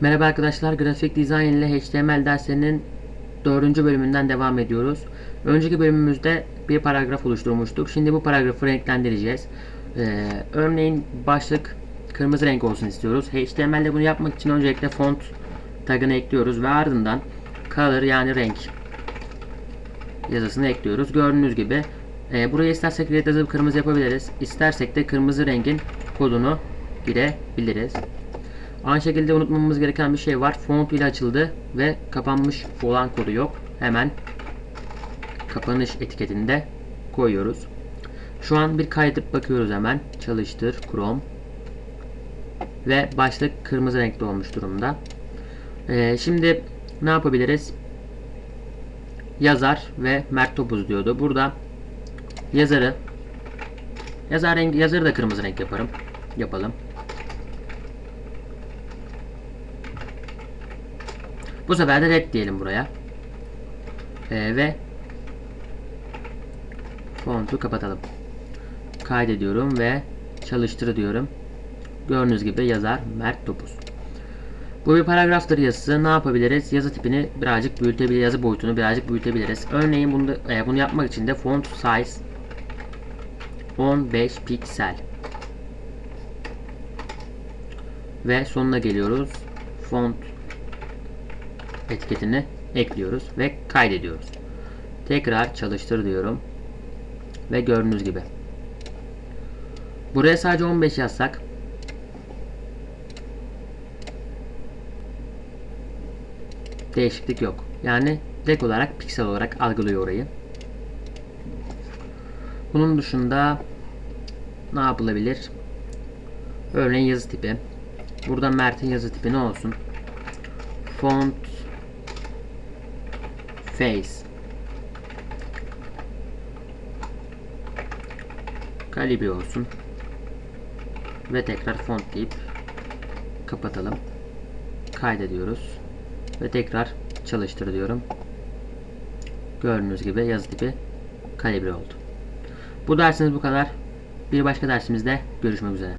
Merhaba arkadaşlar, grafik dizayn ile HTML derslerinin 4. bölümünden devam ediyoruz. Önceki bölümümüzde bir paragraf oluşturmuştuk. Şimdi bu paragrafı renklendireceğiz. Ee, örneğin başlık kırmızı renk olsun istiyoruz. HTML'de bunu yapmak için öncelikle font tagını ekliyoruz ve ardından color yani renk yazısını ekliyoruz. Gördüğünüz gibi e, buraya istersek red yazıp kırmızı yapabiliriz. İstersek de kırmızı rengin kodunu girebiliriz. Aynı şekilde unutmamamız gereken bir şey var. Font ile açıldı ve kapanmış olan kodu yok. Hemen kapanış etiketinde koyuyoruz. Şu an bir kaydıp bakıyoruz hemen. Çalıştır Chrome. Ve başlık kırmızı renkte olmuş durumda. Ee, şimdi ne yapabiliriz? Yazar ve Mert Topuz diyordu. Burada yazarı yazar rengi yazarı da kırmızı renk yaparım. Yapalım. Bu sefer de red diyelim buraya. Ee, ve fontu kapatalım. Kaydediyorum ve çalıştır diyorum. Gördüğünüz gibi yazar Mert Topuz. Bu bir paragraftır yazısı. Ne yapabiliriz? Yazı tipini birazcık büyütebiliriz. Yazı boyutunu birazcık büyütebiliriz. Örneğin bunu, da- e, bunu yapmak için de font size 15 piksel. Ve sonuna geliyoruz. Font etiketini ekliyoruz ve kaydediyoruz. Tekrar çalıştır diyorum. Ve gördüğünüz gibi. Buraya sadece 15 yazsak değişiklik yok. Yani direkt olarak piksel olarak algılıyor orayı. Bunun dışında ne yapılabilir? Örneğin yazı tipi. Burada Mert'in yazı tipi ne olsun? Font Face Kalibre olsun. Ve tekrar font deyip kapatalım. Kaydediyoruz. Ve tekrar çalıştır diyorum. Gördüğünüz gibi yazı tipi kalibre oldu. Bu dersimiz bu kadar. Bir başka dersimizde görüşmek üzere.